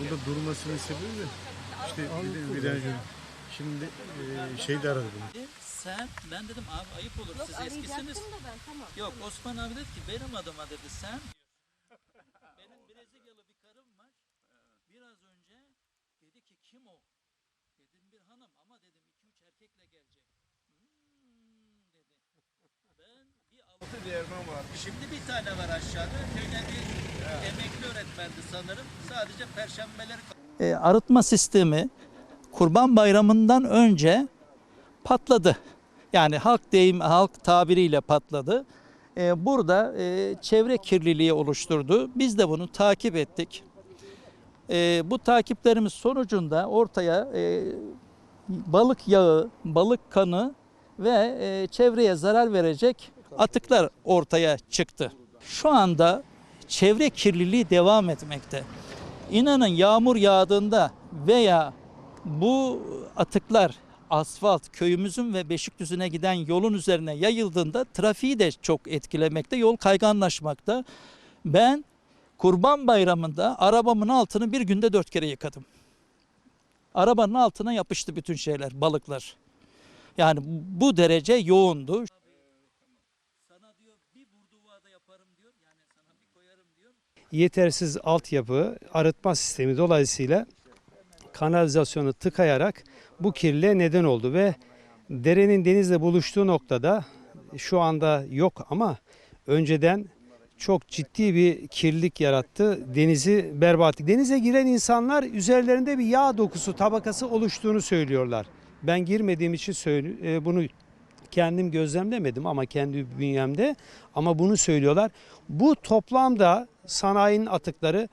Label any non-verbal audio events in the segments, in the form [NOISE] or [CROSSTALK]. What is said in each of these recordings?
Burada durmasının sebebi de işte dedim viraj yönü. Şimdi e, şey de aradı beni. Sen, ben dedim abi ayıp olur Yok siz eskisiniz. da ben tamam. Yok Osman abi dedi ki benim adıma dedi sen. [LAUGHS] Benim Brezilyalı bir karım var. Biraz önce dedi ki kim o? Dedim bir hanım ama dedim iki üç erkekle gelecek. Hmm, dedi. Ben bir alıp Şimdi bir tane var aşağıda. Köyde bir emekli öğretmendi sanırım. Sadece perşembeleri e, arıtma sistemi Kurban Bayramı'ndan önce patladı. Yani halk deyim halk tabiriyle patladı. Ee, burada e, çevre kirliliği oluşturdu. Biz de bunu takip ettik. Ee, bu takiplerimiz sonucunda ortaya e, balık yağı, balık kanı ve e, çevreye zarar verecek atıklar ortaya çıktı. Şu anda çevre kirliliği devam etmekte. İnanın yağmur yağdığında veya bu atıklar asfalt köyümüzün ve Beşikdüzü'ne giden yolun üzerine yayıldığında trafiği de çok etkilemekte. Yol kayganlaşmakta. Ben Kurban Bayramı'nda arabamın altını bir günde dört kere yıkadım. Arabanın altına yapıştı bütün şeyler, balıklar. Yani bu derece yoğundu. Bir koyarım diyor. yetersiz altyapı, arıtma sistemi dolayısıyla kanalizasyonu tıkayarak bu kirliliğe neden oldu ve derenin denizle buluştuğu noktada şu anda yok ama önceden çok ciddi bir kirlilik yarattı. Denizi berbat. Denize giren insanlar üzerlerinde bir yağ dokusu tabakası oluştuğunu söylüyorlar. Ben girmediğim için e, bunu kendim gözlemlemedim ama kendi bünyemde ama bunu söylüyorlar. Bu toplamda sanayinin atıkları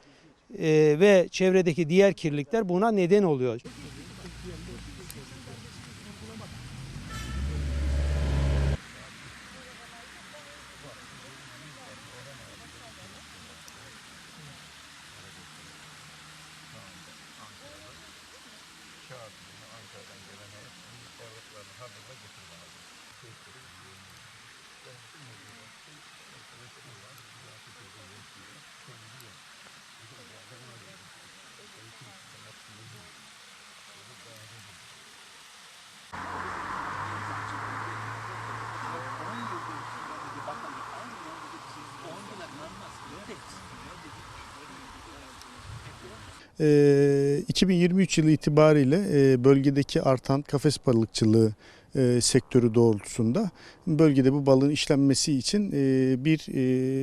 e, ve çevredeki diğer kirlilikler buna neden oluyor. Ee, 2023 yılı itibariyle e, bölgedeki artan kafes balıkçılığı e, sektörü doğrultusunda bölgede bu balığın işlenmesi için e, bir e,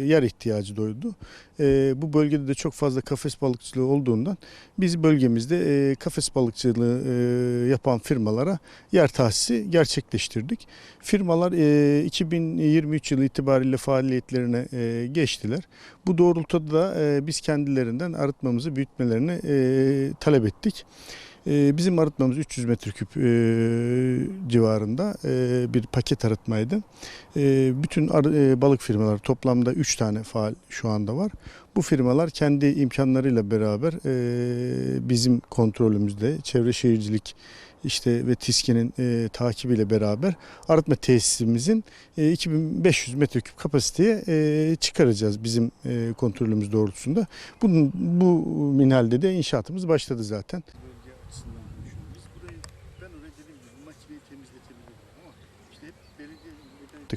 yer ihtiyacı doğdu. E, bu bölgede de çok fazla kafes balıkçılığı olduğundan biz bölgemizde e, kafes balıkçılığı e, yapan firmalara yer tahsisi gerçekleştirdik. Firmalar e, 2023 yılı itibariyle faaliyetlerine e, geçtiler. Bu doğrultuda da e, biz kendilerinden arıtmamızı büyütmelerini e, talep ettik. E, bizim arıtmamız 300 metreküp e, civarında e, bir paket arıtmaydı. E, bütün balık firmaları toplamda 3 tane faal şu anda var. Bu firmalar kendi imkanlarıyla beraber bizim kontrolümüzde çevre şehircilik işte ve TİSKİ'nin e, takibiyle beraber arıtma tesisimizin e, 2500 metreküp kapasiteye e, çıkaracağız bizim e, kontrolümüz doğrultusunda. Bunun, bu minhalde de inşaatımız başladı zaten.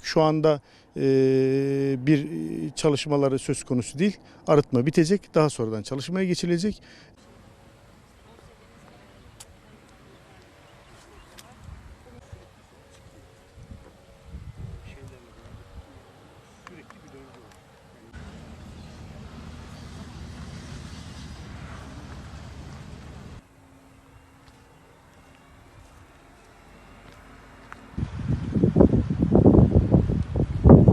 Şu anda e, bir çalışmaları söz konusu değil. Arıtma bitecek. Daha sonradan çalışmaya geçilecek.